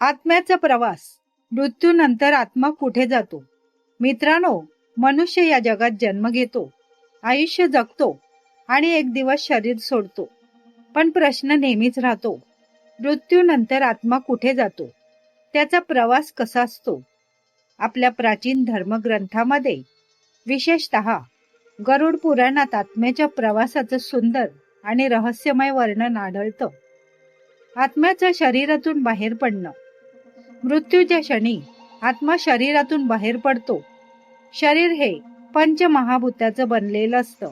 आत्म्याचा प्रवास. मृत्यूनंतर आत्मा कुठे जातो? मित्रांनो मनुष्य या जगात जन्म घेतो आयुष्य जगतो आणि एक दिवस शरीर सोडतो. पण प्रश्न नेहमीच राहतो मृत्यूनंतर आत्मा कुठे जातो? त्याचा प्रवास कसा असतो? आपल्या प्राचीन धर्मग्रंथामध्ये विशेषत गरुड पुराणात आत्म्याच्या प्रवासाचं सुंदर आणि रहस्यमय वर्णन आढळतं. आत्म्याचं शरीरातून बाहेर पडणं मृत्यूच्या क्षणी आत्मा शरीरातून बाहेर पडतो शरीर हे पंचमहाभूताचं बनलेलं असतं.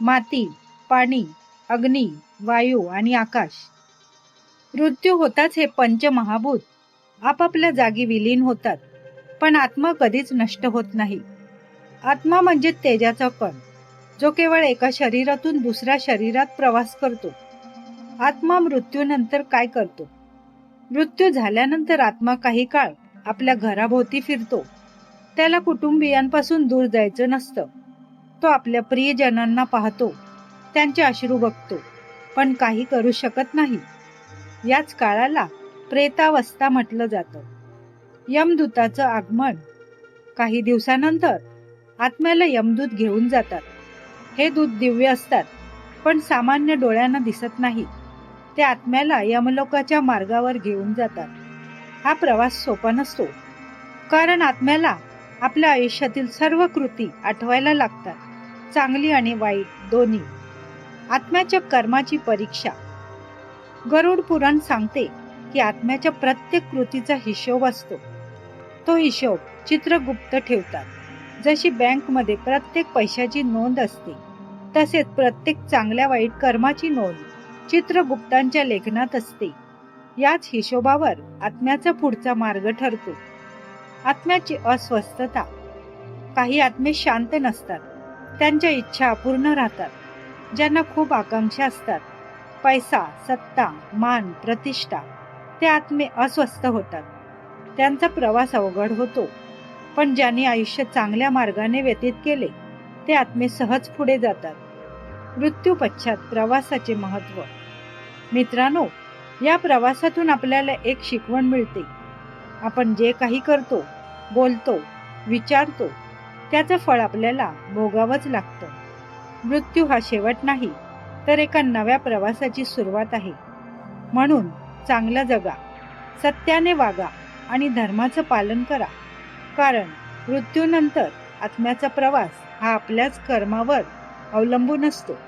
माती पाणी अग्नी वायू आणि आकाश. मृत्यू होताच हे पंचमहाभूत आपापल्या जागी विलीन होतात पण आत्मा कधीच नष्ट होत नाही. आत्मा म्हणजे तेजाचा कण जो केवळ एका शरीरातून दुसऱ्या शरीरात प्रवास करतो. आत्मा मृत्यूनंतर काय करतो? मृत्यू झाल्यानंतर आत्मा काही काळ आपल्या घराभोवती फिरतो. त्याला कुटुंबियांपासून दूर जायचं नसतं. तो आपल्या प्रियजनांना पाहतो. त्यांचे अश्रू बघतो. पण काही करू शकत नाही. याच काळाला प्रेतावस्था म्हटलं जातं. यमदूताचं आगमन काही दिवसानंतर आत्म्याला यमदूत घेऊन जातात. हे दूत दिव्य असतात पण सामान्य डोळ्यांना दिसत नाही. ते आत्म्याला यमलोकाच्या मार्गावर घेऊन जातात. हा प्रवास सोपा नसतो. कारण आत्म्याला आपल्या आयुष्यातील सर्व कृती आठवायला लागतात. चांगली आणि वाईट दोन्ही. आत्म्याच्या कर्माची परीक्षा. गरुड पुराण सांगते की आत्म्याच्या प्रत्येक कृतीचा हिशोब असतो. तो हिशोब चित्रगुप्त ठेवतात. जशी बँकमध्ये प्रत्येक पैशाची नोंद असते तसेच प्रत्येक चांगल्या वाईट कर्माची नोंद. चित्रगुप्तांच्या लेखनात असते. याच हिशोबावर आत्म्याचा पुढचा मार्ग ठरतो. आत्म्याची अस्वस्थता. काही आत्मे शांत नसतात. त्यांच्या इच्छा अपूर्ण राहतात. ज्यांना खूप आकांक्षा असतात. पैसा सत्ता मान प्रतिष्ठा ते आत्मे अस्वस्थ होतात. त्यांचा प्रवास अवघड होतो. पण ज्यांनी आयुष्य चांगल्या मार्गाने व्यतीत केले ते आत्मे सहज पुढे जातात. मृत्यू पश्चात प्रवासाचे महत्त्व. मित्रांनो या प्रवासातून आपल्याला एक शिकवण मिळते. आपण जे काही करतो बोलतो विचारतो त्याचं फळ आपल्याला भोगावंच लागतं. मृत्यू हा शेवट नाही तर एका नव्या प्रवासाची सुरुवात आहे. म्हणून चांगलं जगा सत्याने वागा आणि धर्माचं पालन करा. कारण मृत्यूनंतर आत्म्याचा प्रवास हा आपल्याच कर्मावर अवलंबून असतो.